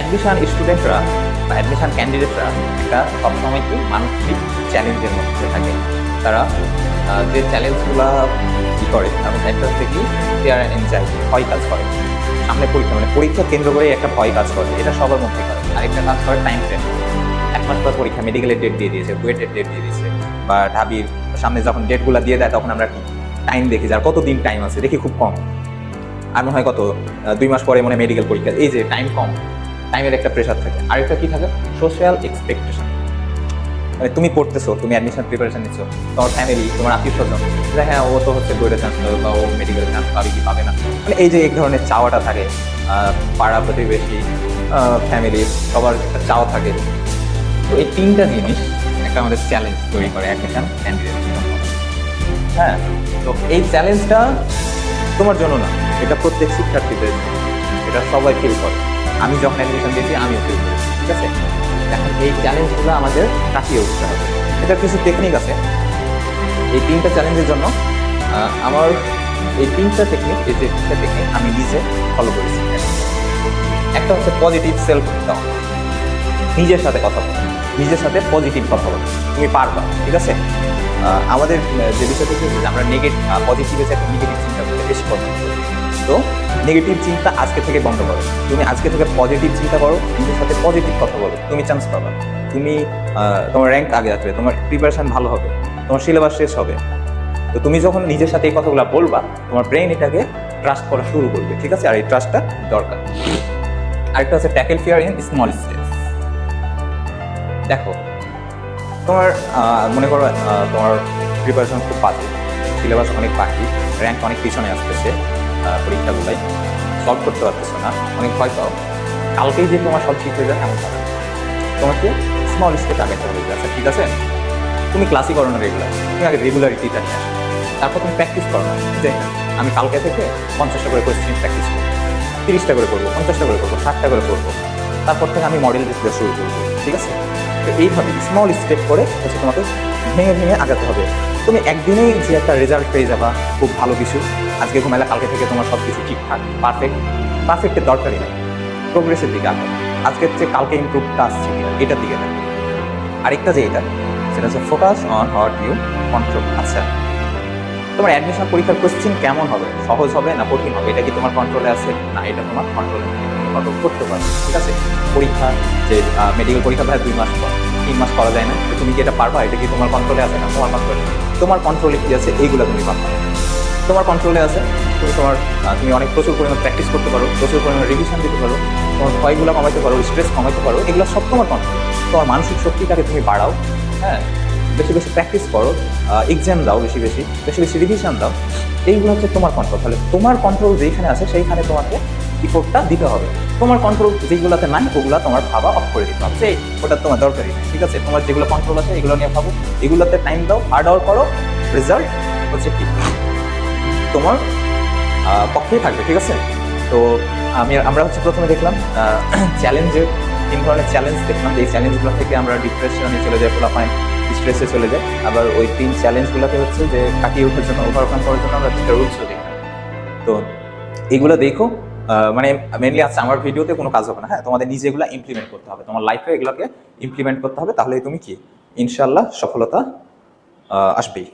Admission স্টুডেন্টরা বা admission ক্যান্ডিডেটরা একটা সবসময় কি মানসিক চ্যালেঞ্জের মধ্যে থাকে। তারা যে চ্যালেঞ্জগুলো কি করে তাদের একটা হচ্ছে কি ফেয়ার এনজাইটি ভয় কাজ করে। সামনে পরীক্ষা মানে পরীক্ষা কেন্দ্র করে একটা ভয় কাজ করে, এটা সবার মধ্যে করে। আরেকটা কাজ করে টাইম ফ্রেম এক মাস পর পরীক্ষা মেডিকেলের ডেট দিয়ে দিয়েছে বুয়েটের ডেট দিয়ে দিয়েছে, বা ঢাবির সামনে যখন ডেটগুলো দিয়ে দেয়, তখন আমরা টাইম দেখি যার কতদিন টাইম আছে, দেখি খুব কম। আর মনে হয় কত দুই মাস পরে মনে মেডিকেল পরীক্ষা, এই যে টাইম কম। টাইমের একটা প্রেশার থাকে। আরেকটা কি থাকে? সোশ্যাল এক্সপেকটেশন মানে তুমি পড়তেছো, তুমি অ্যাডমিশন প্রিপারেশন নিচ্ছ, তোমার ফ্যামিলি তোমার আত্মীয় স্বজন যে হ্যাঁ ও তো হচ্ছে বইটা চান্স পাবে বা ও মেডিকেল চান্স পাবে কি পাবে না। মানে এই যে এক ধরনের চাওয়াটা থাকে পাড়া প্রতিবেশী ফ্যামিলির সবার একটা চাওয়া থাকে। তো এই তিনটা জিনিস একটা আমাদের চ্যালেঞ্জ তৈরি করে অ্যাডমিশন ক্যান্ডিডেট হ্যাঁ তো এই চ্যালেঞ্জটা তোমার জন্য না, এটা প্রত্যেক শিক্ষার্থীদের। এটা সবাই ফিল করে। আমি যখন অ্যাডমিশন দিয়েছি, আমিও ফিল করি ঠিক আছে? এখন এই চ্যালেঞ্জগুলো আমাদের কাটিয়ে উঠতে হবে। এটা কিছু টেকনিক আছে। এই তিনটা চ্যালেঞ্জের জন্য আমার এই তিনটা টেকনিক এই যে তিনটা টেকনিক আমি নিজে ফলো করেছি। একটা হচ্ছে পজিটিভ সেলফ দাও নিজের সাথে কথা বলো। নিজের সাথে পজিটিভ কথা বলো। তুমি পারবা ঠিক আছে? আমাদের যে বিষয়টা হচ্ছে আমরা নেগেটিভ পজিটিভের সাথে নেগেটিভ চিন্তা করতে বেশি পছন্দ করি তো নেগেটিভ চিন্তা আজকে থেকে বন্ধ করো। তুমি আজকে থেকে পজিটিভ চিন্তা করো নিজের সাথে পজিটিভ কথা বলো। তুমি চান্স পাবা। তুমি তোমার র্যাঙ্ক আগে আসবে, তোমার প্রিপারেশন ভালো হবে, তোমার সিলেবাস শেষ হবে। তো তুমি যখন নিজের সাথে এই কথাগুলো বলবা, তোমার ব্রেন এটাকে ট্রাস্ট করা শুরু করবে, ঠিক আছে? আর এই ট্রাস্টটা দরকার। আরেকটা হচ্ছে tackle fear in small stage দেখো, তোমার মনে করো তোমার প্রিপারেশন খুব বাজে সিলেবাস অনেক বাকি র্যাঙ্ক অনেক পিছনে আসতেছে। পরীক্ষাগুলাই সলভ করতে পারতেছো না। অনেক ভয় পাও। কালকেই যে তোমার সব ঠিক হয়ে যায় এমন কথা তোমাকে স্মল স্টেপ আগে একটা হয়ে যাচ্ছে ঠিক আছে? তুমি ক্লাসই করো না রেগুলার তুমি আগে রেগুলারিটিটা নিয়ে আসো। তারপর তুমি প্র্যাকটিস করো না। যে আমি কালকে থেকে পঞ্চাশটা করে কোয়েশ্চেন প্র্যাকটিস করব। তিরিশটা করে করব, পঞ্চাশটা করে করব, ষাটটা করে করব। তারপর থেকে আমি মডেল দিতে শুরু করব। ঠিক আছে? তো এইভাবে স্মল স্টেপ করে হচ্ছে তোমাকে ভেঙে ভেঙে আগাতে হবে। তুমি একদিনেই যে একটা রেজাল্ট পেয়ে যাবা, খুব ভালো কিছু। আজকে ঘুমাইলে কালকে থেকে তোমার সব কিছু ঠিকঠাক পারফেক্ট পারফেক্টের দরকারই নেই। প্রোগ্রেসের দিকে আগে আজকের চেয়ে কালকে ইমপ্রুভটা আসছে কিনা, এটার দিকে দেখো। আরেকটা যে এটা, সেটা হচ্ছে focus on what you control আচ্ছা তোমার অ্যাডমিশন পরীক্ষার কোশ্চেন কেমন হবে? সহজ হবে না কঠিন হবে? এটা কি তোমার কন্ট্রোলে আছে? না, এটা তোমার কন্ট্রোলে কন্ট্রোল করতে পারবে ঠিক আছে? পরীক্ষা, যে মেডিকেল পরীক্ষা হয় দুই মাস পর, তিন মাস করা যায় না। তুমি কি এটা পারবা? এটা কি তোমার কন্ট্রোলে আছে না? তোমার কন্ট্রোলে তোমার কন্ট্রোলে কি আছে? এইগুলো তুমি পারবা না। তোমার কন্ট্রোলে আছে তুমি তোমার তুমি অনেক প্রচুর পরিমাণ প্র্যাকটিস করতে পারো, প্রচুর পরিমাণ রিভিশন দিতে পারো, তোমার ভয়গুলো কমাইতে পারো স্ট্রেস কমাইতে পারো, এগুলো সব তোমার কন্ট্রোল তোমার মানসিক শক্তিটাকে তুমি বাড়াও হ্যাঁ? বেশি বেশি প্র্যাকটিস করো এক্সাম দাও বেশি বেশি বেশি বেশি রিভিশন দাও, এইগুলো হচ্ছে তোমার কন্ট্রোল তাহলে তোমার কন্ট্রোল যেখানে আছে, সেইখানে তোমাকে ইফোর্টটা দিতে হবে। তোমার কন্ট্রোল যেগুলোতে নাই, ওগুলো তোমার ভাবা অফ করে দিতে হবে। সেই, ওটা তোমার দরকারই ঠিক আছে? তোমার যেগুলো কন্ট্রোল আছে, এগুলো নিয়ে ভাবো। এগুলোতে টাইম দাও হার্ড ওয়ার্ক করো রেজাল্ট হচ্ছে কি? তোমার পক্ষেই থাকবে, ঠিক আছে? তো আমি, আমরা হচ্ছে প্রথমে দেখলাম চ্যালেঞ্জের তিন ধরনের চ্যালেঞ্জ দেখলাম। এই চ্যালেঞ্জগুলো থেকে আমরা ডিপ্রেশনে চলে যাই, পোলাপাইন স্ট্রেসে চলে যাই। আবার ওই তিন চ্যালেঞ্জগুলোকে হচ্ছে যে কাটিয়ে ওঠার জন্য ওভারকাম করার জন্য আমরা তিনটা রুলসও দেখলাম। তো এগুলো দেখো মানে মেনলি আচ্ছা আমার ভিডিওতে কোনো কাজ হবে না। হ্যাঁ তোমাদের নিজে এগুলো ইমপ্লিমেন্ট করতে হবে। তোমার লাইফে এগুলোকে ইমপ্লিমেন্ট করতে হবে। তাহলে তুমি কি? ইনশাল্লাহ সফলতা আসবেই।